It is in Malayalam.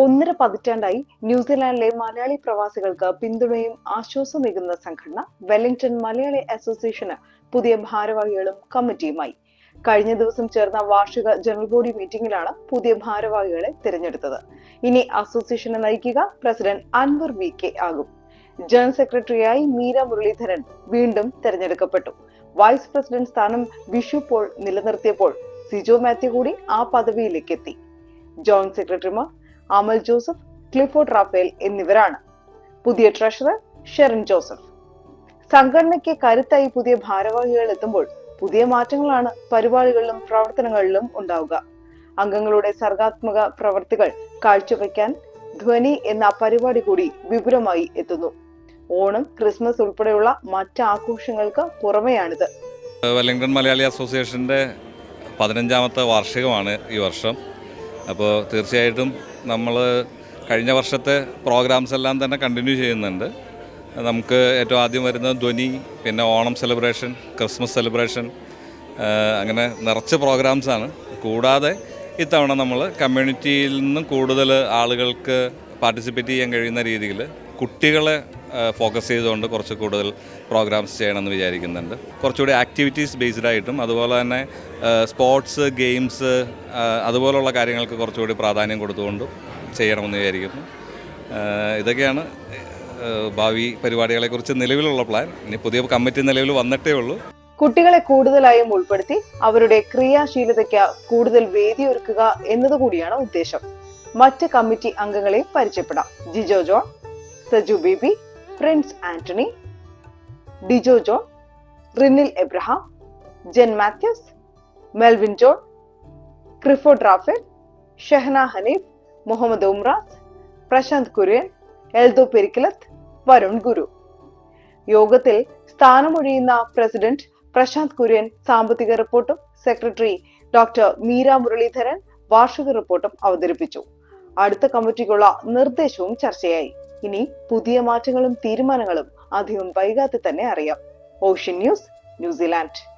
ഒന്നര പതിറ്റാണ്ടായി ന്യൂസിലാൻഡിലെ മലയാളി പ്രവാസികൾക്ക് പിന്തുണയും ആശ്വാസമേകുന്ന സംഘടന വെല്ലിംഗ്ടൺ മലയാളി അസോസിയേഷന് പുതിയ ഭാരവാഹികളും കമ്മിറ്റിയുമായി. കഴിഞ്ഞ ദിവസം ചേർന്ന വാർഷിക ജനറൽ ബോഡി മീറ്റിംഗിലാണ് പുതിയ ഭാരവാഹികളെ തിരഞ്ഞെടുത്തത്. ഇനി അസോസിയേഷനെ നയിക്കുക പ്രസിഡന്റ് അൻവർ വി കെ ആകും. ജനറൽ സെക്രട്ടറിയായി മീര മുരളീധരൻ വീണ്ടും തെരഞ്ഞെടുക്കപ്പെട്ടു. വൈസ് പ്രസിഡന്റ് സ്ഥാനം വിഷു പോൾ നിലനിർത്തിയപ്പോൾ സിജോ മാത്യു കൂടി ആ പദവിയിലേക്ക് എത്തി ജോയിന്റ് സെക്രട്ടറിമാർ അമൽ ജോസഫ് ക്ലിഫോർഡ് റാഫേൽ എന്നിവരാണ്. പുതിയ ട്രഷറർ ഷെറിൻ ജോസഫ്. സംഘടനയ്ക്ക് കരുത്തായി പുതിയ ഭാരവാഹികൾ എത്തുമ്പോൾ പുതിയ മാറ്റങ്ങളാണ് പരിപാടികളിലും പ്രവർത്തനങ്ങളിലും ഉണ്ടാവുക. അംഗങ്ങളുടെ സർഗാത്മക പ്രവർത്തികൾ കാഴ്ചവെക്കാൻ ധ്വനി എന്ന പരിപാടി കൂടി വിപുലമായി എത്തുന്നു. ഓണം ക്രിസ്മസ് ഉൾപ്പെടെയുള്ള മറ്റ് ആഘോഷങ്ങൾക്ക് പുറമെയാണിത്. വെല്ലിംഗ്ടൺ മലയാളി അസോസിയേഷന്റെ പതിനഞ്ചാമത്തെ വാർഷികമാണ് ഈ വർഷം. അപ്പോൾ തീർച്ചയായിട്ടും നമ്മൾ കഴിഞ്ഞ വർഷത്തെ പ്രോഗ്രാംസ് എല്ലാം തന്നെ കണ്ടിന്യൂ ചെയ്യുന്നുണ്ട്. നമുക്ക് ഏറ്റവും ആദ്യം വരുന്നത് ധ്വനി പിന്നെ ഓണം സെലിബ്രേഷൻ ക്രിസ്മസ് സെലിബ്രേഷൻ അങ്ങനെ നിറച്ച് പ്രോഗ്രാംസാണ് കൂടാതെ ഇത്തവണ നമ്മൾ കമ്മ്യൂണിറ്റിയിൽ നിന്നും കൂടുതൽ ആളുകൾക്ക് പാർട്ടിസിപ്പേറ്റ് ചെയ്യാൻ കഴിയുന്ന രീതിയിൽ കുട്ടികളെ ഫോക്കസ് ചെയ്തുകൊണ്ട് കുറച്ച് കൂടുതൽ പ്രോഗ്രാംസ് ചെയ്യണമെന്ന് വിചാരിക്കുന്നുണ്ട്. കുറച്ചുകൂടി ആക്ടിവിറ്റീസ് ബേസ്ഡ് ആയിട്ടും അതുപോലെ തന്നെ സ്പോർട്സ് ഗെയിംസ് അതുപോലുള്ള കാര്യങ്ങൾക്ക് കുറച്ചുകൂടി പ്രാധാന്യം കൊടുത്തുകൊണ്ടും ചെയ്യണമെന്ന് വിചാരിക്കുന്നു. ഇതൊക്കെയാണ് ഭാവി പരിപാടികളെക്കുറിച്ച് നിലവിലുള്ള പ്ലാൻ ഇനി പുതിയ കമ്മിറ്റി നിലവിൽ വന്നിട്ടേ ഉള്ളൂ. കുട്ടികളെ കൂടുതലായും ഉൾപ്പെടുത്തി അവരുടെ ക്രിയാശീലതയ്ക്ക് കൂടുതൽ വേദി വേദിയൊരുക്കുക എന്നതുകൂടിയാണ് ഉദ്ദേശം. മറ്റ് കമ്മിറ്റി അംഗങ്ങളെയും പരിചയപ്പെടാം. Jijo John Saju Baby Prince Antony Dijo John Rinil Abraham Jen Mathews Melvin John Crifo Raphael Shehana Haneef Muhammad Umras Prashanth Kurian Eldho Perikkalath Varun Guru. യോഗത്തിൽ സ്ഥാനമൊഴിയുന്ന പ്രസിഡന്റ് പ്രശാന്ത് കുര്യൻ സാമ്പത്തിക റിപ്പോർട്ടും സെക്രട്ടറി ഡോക്ടർ മീര മുരളീധരൻ വാർഷിക റിപ്പോർട്ടും അവതരിപ്പിച്ചു. അടുത്ത കമ്മിറ്റിക്കുള്ള നിർദ്ദേശവും ചർച്ചയായി. ഇനി പുതിയ മാറ്റങ്ങളും തീരുമാനങ്ങളും അധികം വൈകാതെ തന്നെ അറിയാം. Ocean news New Zealand.